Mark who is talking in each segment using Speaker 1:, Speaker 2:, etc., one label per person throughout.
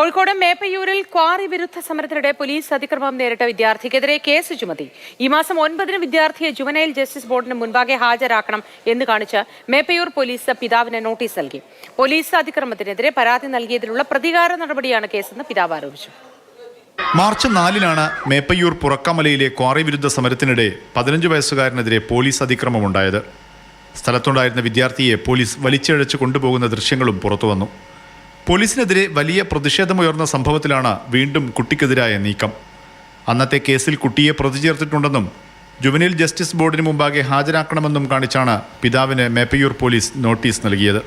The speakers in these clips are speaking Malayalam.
Speaker 1: കോഴിക്കോട് മേപ്പയൂരിൽ ക്വാറി വിരുദ്ധ സമരത്തിനിടെ പോലീസ് അതിക്രമം നേരിട്ട വിദ്യാർത്ഥിക്കെതിരെ കേസ് ചുമത്തി. ഈ മാസം ഒൻപതിന് വിദ്യാർത്ഥിയെ ജുവനൈൽ ജസ്റ്റിസ് ബോർഡിന് മുൻപാകെ ഹാജരാക്കണം എന്ന് കാണിച്ച് മേപ്പയൂർ പോലീസ് പിതാവിന് നോട്ടീസ് നൽകി. പോലീസ് അതിക്രമത്തിനെതിരെ പരാതി നൽകിയതിലുള്ള പ്രതികാര നടപടിയാണ് കേസെന്ന് പിതാവ് ആരോപിച്ചു.
Speaker 2: മാർച്ച് നാലിനാണ് മേപ്പയ്യൂർ പുറക്കമലയിലെ ക്വാറി വിരുദ്ധ സമരത്തിനിടെ പതിനഞ്ച് വയസ്സുകാരനെതിരെ പോലീസ് അതിക്രമമുണ്ടായത്. സ്ഥലത്തുണ്ടായിരുന്ന വിദ്യാർത്ഥിയെ പോലീസ് വലിച്ചിഴച്ച് കൊണ്ടുപോകുന്ന ദൃശ്യങ്ങളും പുറത്തുവന്നു. പോലീസിനെതിരെ വലിയ പ്രതിഷേധമുയർന്ന സംഭവത്തിലാണ് വീണ്ടും കുട്ടിക്കെതിരായ നീക്കം. അന്നത്തെ കേസിൽ കുട്ടിയെ പ്രതി ചേർത്തിട്ടുണ്ടെന്നും ജുവനിൽ ജസ്റ്റിസ് ബോർഡിന് മുമ്പാകെ ഹാജരാക്കണമെന്നും കാണിച്ചാണ് പിതാവിന് മേപ്പയ്യൂർ പോലീസ് നോട്ടീസ് നൽകിയത്.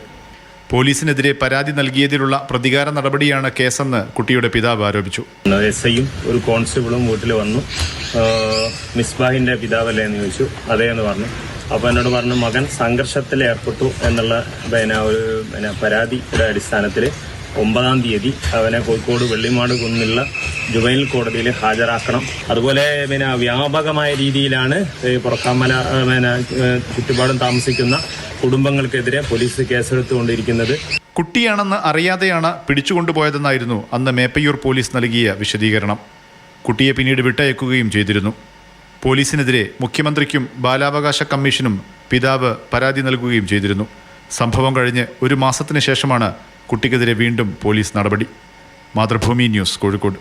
Speaker 2: പോലീസിനെതിരെ പരാതി നൽകിയതിലുള്ള പ്രതികാര നടപടിയാണ് കേസെന്ന് കുട്ടിയുടെ പിതാവ് ആരോപിച്ചു.
Speaker 3: എസ് ഐയും ഒരു കോൺസ്റ്റബിളും വീട്ടിൽ വന്നു. മിസ്ബാഹിന്റെ പിതാവല്ലേ എന്ന് ചോദിച്ചു. അതേ എന്ന് പറഞ്ഞു. അപ്പൊ എന്നോട് പറഞ്ഞു മകൻ സംഘർഷത്തിൽ ഏർപ്പെട്ടു എന്നുള്ള പിന്നെ ഒരു പിന്നെ പരാതിയുടെ അടിസ്ഥാനത്തിൽ ഒമ്പതാം തീയതി അവനെ കോഴിക്കോട് വെള്ളിമാട് കുന്നുള്ള ജുവൈൽ കോടതിയിൽ ഹാജരാക്കണം. അതുപോലെ പിന്നെ വ്യാപകമായ രീതിയിലാണ് പുറക്കാമല പിന്നെ ചുറ്റുപാടും താമസിക്കുന്ന കുടുംബങ്ങൾക്കെതിരെ പോലീസ് കേസെടുത്തുകൊണ്ടിരിക്കുന്നത്.
Speaker 2: കുട്ടിയാണെന്ന് അറിയാതെയാണ് പിടിച്ചുകൊണ്ടുപോയതെന്നായിരുന്നു അന്ന് മേപ്പയ്യൂർ പോലീസ് നൽകിയ വിശദീകരണം. കുട്ടിയെ പിന്നീട് വിട്ടയക്കുകയും ചെയ്തിരുന്നു. പോലീസിനെതിരെ മുഖ്യമന്ത്രിക്കും ബാലാവകാശ കമ്മീഷനും പിതാവ് പരാതി നൽകുകയും ചെയ്തിരുന്നു. സംഭവം കഴിഞ്ഞ് ഒരു മാസത്തിന് ശേഷമാണ് കുട്ടിക്കെതിരെ വീണ്ടും പോലീസ് നടപടി. മാതൃഭൂമി ന്യൂസ് കോഴിക്കോട്.